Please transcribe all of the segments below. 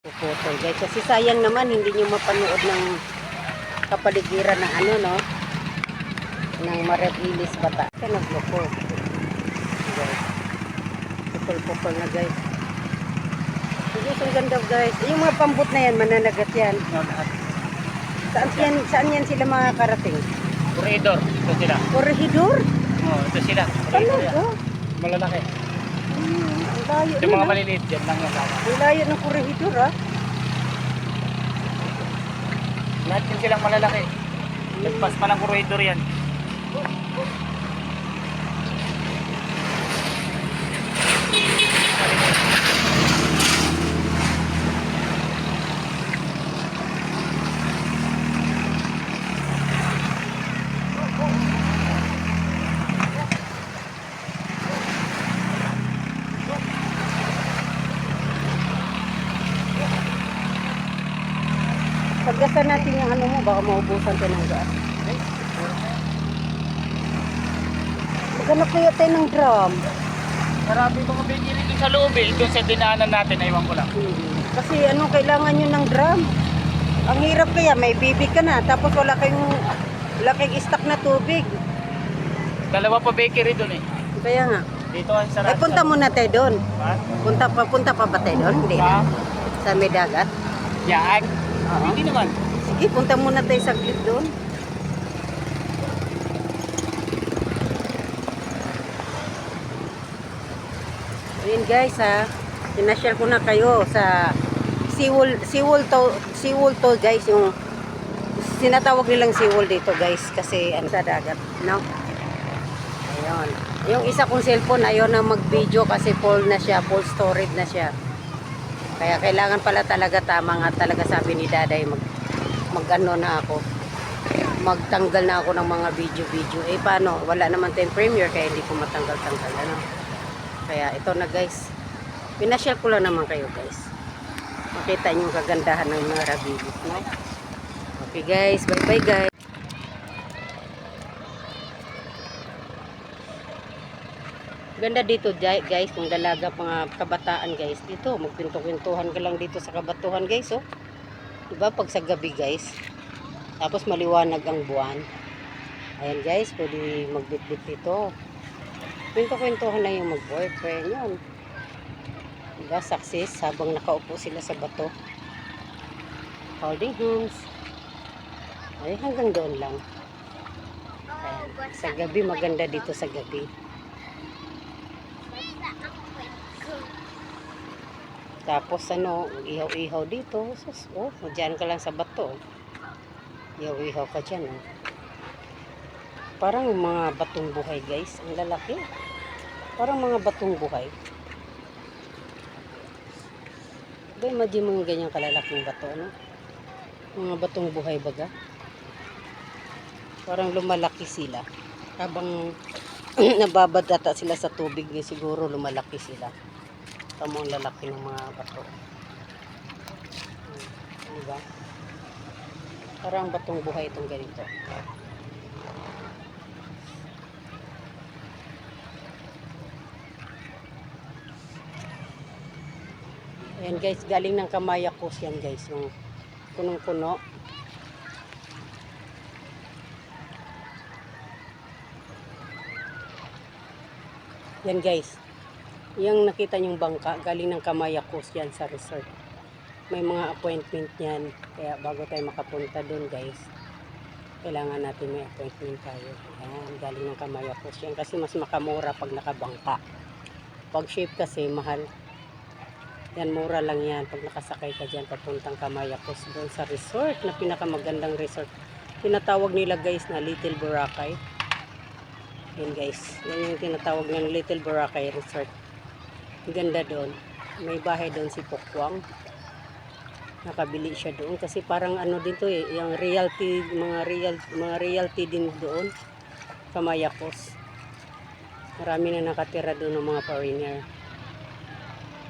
puputol guys. Kasi sayang naman hindi nyo mapanood ng kapaligiran ng ano no ng Maribilis bata. Kaya nagloko. Guys. Pupol-pupol na guys. Guys, ang ganda guys. Yung mga pambut na yan, mananagat yan. Saan yan, saan yan sila makakarating? Corridor. Ito sila. Corregidor? Oh, ito sila. Corridor. Talaga? Malalaki. Layo Yung mga ah. maliliit dyan lang yung laman. Ang layo ng corregidor ah. Lahat yun silang malalaki. Nagpas pa ng corridor yan. Pagdasan natin yung ano mo, baka maubusan tayo ng gas. Maghanap kaya tayo ng drum. Marami mga bigili dun sa loob eh. Doon sa dinaanan natin, naiwan ko lang. Kasi ano, kailangan nyo ng drum. Ang hirap kaya, may bibig ka na, tapos wala kayong, wala kayong stock na tubig. Dalawa pa bakery doon eh. Kaya nga. Dito ang Ay, sarap. punta muna tayo doon. Ha? Punta pa, punta pa ba tayo doon? Hindi na. Sa may dagat. Yan. Oo. Hindi naman. Sige, punta muna tayo saglit doon. Ayun guys ha, sinashare ko na kayo sa Seawall, Seawall to, Seawall to guys, yung sinatawag nilang Seawall dito guys kasi ano sa dagat, no? Ayun. Yung isa kong cellphone ayaw na mag-video kasi full na siya, full storage na siya. Kaya kailangan pala talaga tama nga talaga sabi ni Daday mag magano na ako. Magtanggal na ako ng mga video-video. Eh paano? Wala naman tayong premiere kaya hindi ko matanggal-tanggal ano. Kaya ito na guys. Pinashare ko lang naman kayo guys. Makita niyo yung kagandahan ng mga rabilis, no? Okay guys, bye-bye guys. Ganda dito guys, kung dalaga mga kabataan guys. Dito, magpinto-pintuhan ka lang dito sa kabatuhan guys, oh. Diba, pag sa gabi guys. Tapos maliwanag ang buwan. Ayan guys, pwede magbitbit dito. Pinto-pintuhan na yung mag-boyfriend yan. Diba, success habang nakaupo sila sa bato. Holding hands. Ay, hanggang doon lang. Ayan. Sa gabi, maganda dito sa gabi. Tapos ano, ihaw-ihaw dito. Sus, oh, dyan ka lang sa bato. Ihaw-ihaw ka dyan, oh. Parang mga batong buhay, guys. Ang lalaki. Parang mga batong buhay. Ba, mo yung ganyang kalalaking bato, no? Mga batong buhay baga. Parang lumalaki sila. Habang nababad ata sila sa tubig, eh, siguro lumalaki sila. Tamo ang lalaki ng mga bato. Hmm, Diba? Parang batong buhay itong ganito. Ayan guys, galing ng kamayakos yan guys. Yung punong-puno. Yan guys. Yung nakita nyong bangka, galing ng Kamayakos yan sa resort. May mga appointment yan. Kaya bago tayo makapunta doon guys, kailangan natin may appointment tayo. Ayan, galing ng Kamayakos yan. Kasi mas makamura pag nakabangka. Pag ship kasi, mahal. Yan, mura lang yan. Pag nakasakay ka dyan, papuntang Kamayakos doon sa resort na pinakamagandang resort. Tinatawag nila guys na Little Boracay. Yan guys. Yan yung tinatawag ng Little Boracay Resort. Ganda doon. May bahay doon si Pokwang. Nakabili siya doon kasi parang ano dito eh, yung realty, mga real mga realty din doon. Kamayakos. Marami na nakatira doon ng mga foreigner.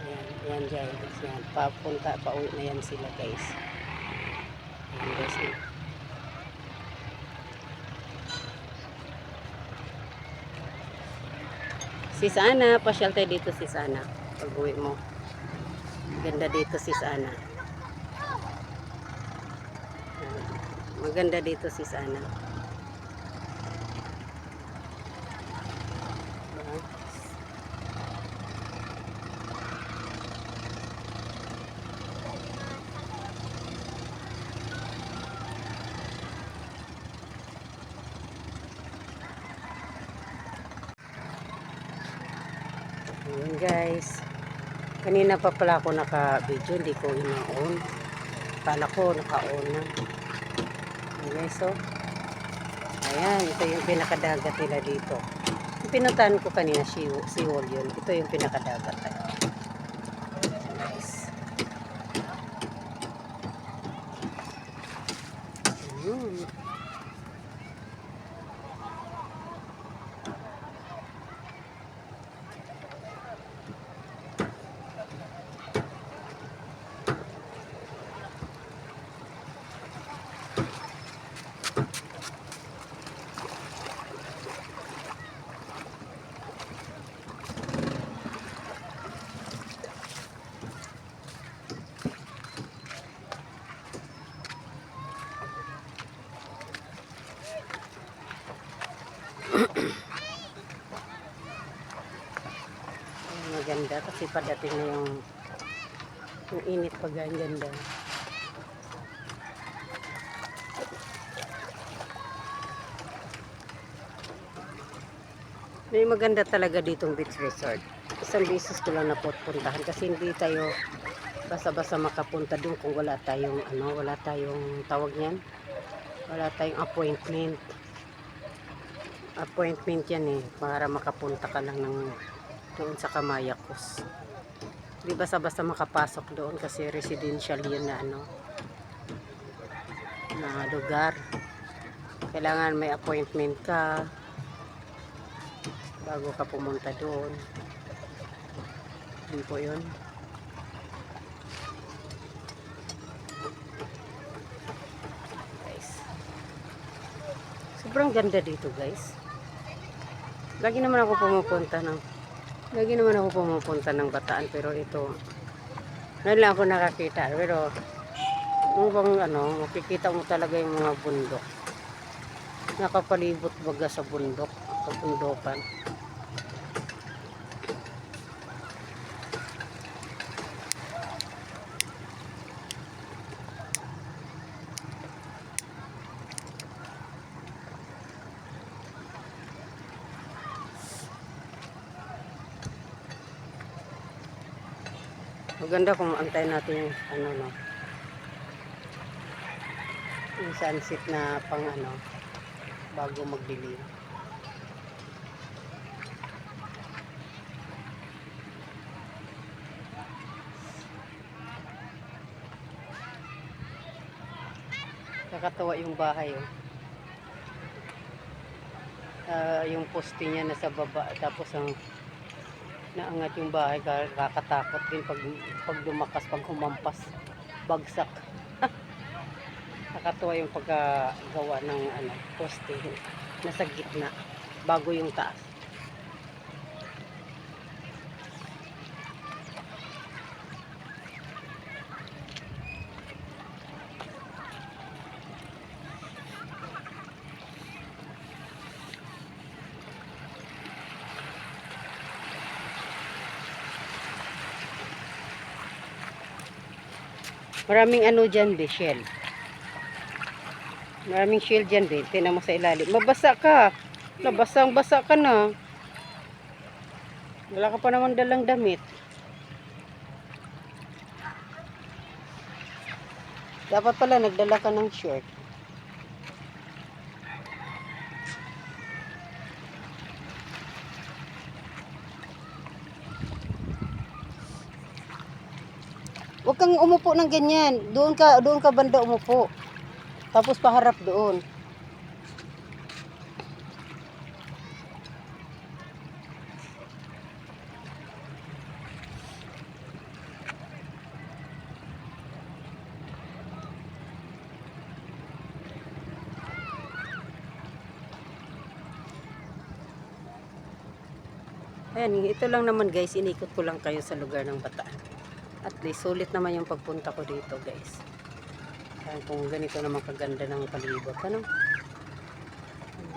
Ayan, yan dyan. Yan, papunta, pauwi na yan sila guys. Ayan guys. Si Sana, pasyal tayo dito si Sana. Pag uwi mo. Ganda dito si Sana. Maganda dito si Sana. Ayan guys. Kanina pa pala ako naka-video, hindi ko ina-on. Kala ko naka-on na. Ayan guys, so. Ayan, ito yung pinakadagat nila dito. Yung pinuntahan ko kanina, si, si yun. Ito yung pinakadagat. Ayan. Guys. Ayun. Ay, maganda kasi padating na yung yung init pag ganda. May maganda talaga ditong beach resort. Isang beses ko lang napupuntahan kasi hindi tayo basta-basta makapunta doon kung wala tayong ano, wala tayong tawag niyan. Wala tayong appointment. Appointment yan eh para makapunta ka lang ng doon sa Kamayakos. Di basta-basta makapasok doon kasi residential yun na ano na lugar. Kailangan may appointment ka bago ka pumunta doon. Yun po yun. Guys. Sobrang ganda dito guys. Lagi naman ako pumupunta ng Lagi naman ako pumupunta ng Bataan pero ito ngayon lang ako nakakita pero yung bang ano makikita mo talaga yung mga bundok. Nakapalibot baga sa bundok kabundokan maganda kung antayin natin yung ano no yung sunset na pang ano bago magdilim kakatawa yung bahay oh. Ah, yung poste niya nasa baba tapos ang naangat yung bahay ka- kakatakot din pag, pag dumakas pag humampas bagsak. Nakatuwa yung pagkagawa ng ano, poste nasa gitna bago yung taas Maraming ano dyan, be, shell. Maraming shell dyan, be. Tinan mo sa ilalim. Mabasa ka. Nabasang basa ka na. Wala ka pa naman dalang damit. Dapat pala nagdala ka ng shirt. Huwag kang umupo ng ganyan. Doon ka, doon ka banda umupo. Tapos paharap doon. Ayan, ito lang naman guys, inikot ko lang kayo sa lugar ng Bataan. At least, sulit naman yung pagpunta ko dito guys. Saan kung ganito naman kaganda ng palibot, ano?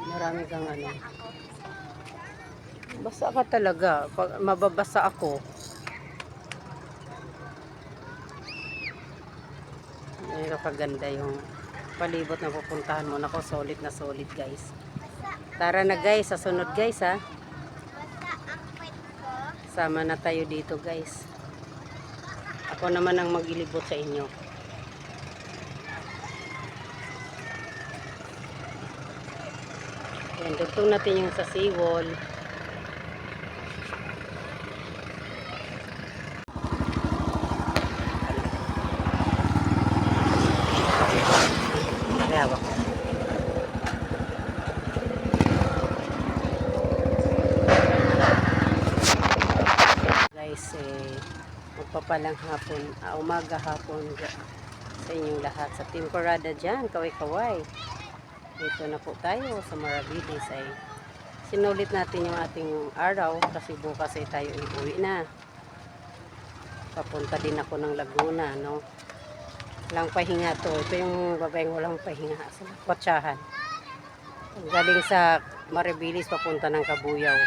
Marami kang ano. Basa ka talaga. Pag mababasa ako. Ganito kaganda yung palibot na pupuntahan mo. Nako, solid na solid guys. Tara na guys, sa sunod guys ha. Sama na tayo dito guys. Ako naman ang magilibot sa inyo. Ayan, dugtong natin yung sa seawall. Guys, eh, magpapalang hapon, ah, umaga hapon sa inyong lahat. Sa temporada dyan, kaway-kaway. Dito na po tayo sa Maravides ay sinulit natin yung ating araw kasi bukas ay tayo uuwi na. Papunta din ako ng Laguna, no? Walang pahinga to. Ito yung babaeng walang pahinga sa kotsahan. Galing sa Maribilis papunta ng Kabuyaw.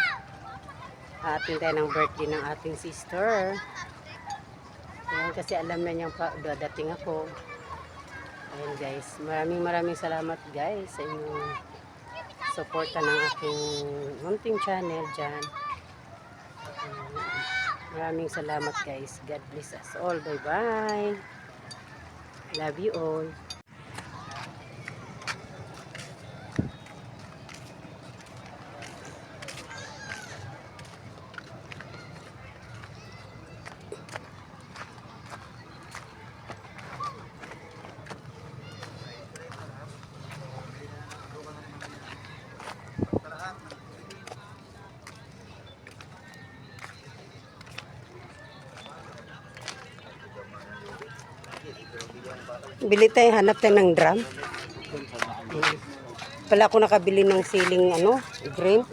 Atin tayo ng birthday ng ating sister. Kasi alam na niyang pa, dadating ako. Ayan guys, maraming maraming salamat guys sa inyong suporta ng aking munting channel dyan. Maraming salamat guys. God bless us all. Bye bye. Love you all. Bili tayo, hanap tayo ng drum. Pala ako nakabili ng siling ano, green.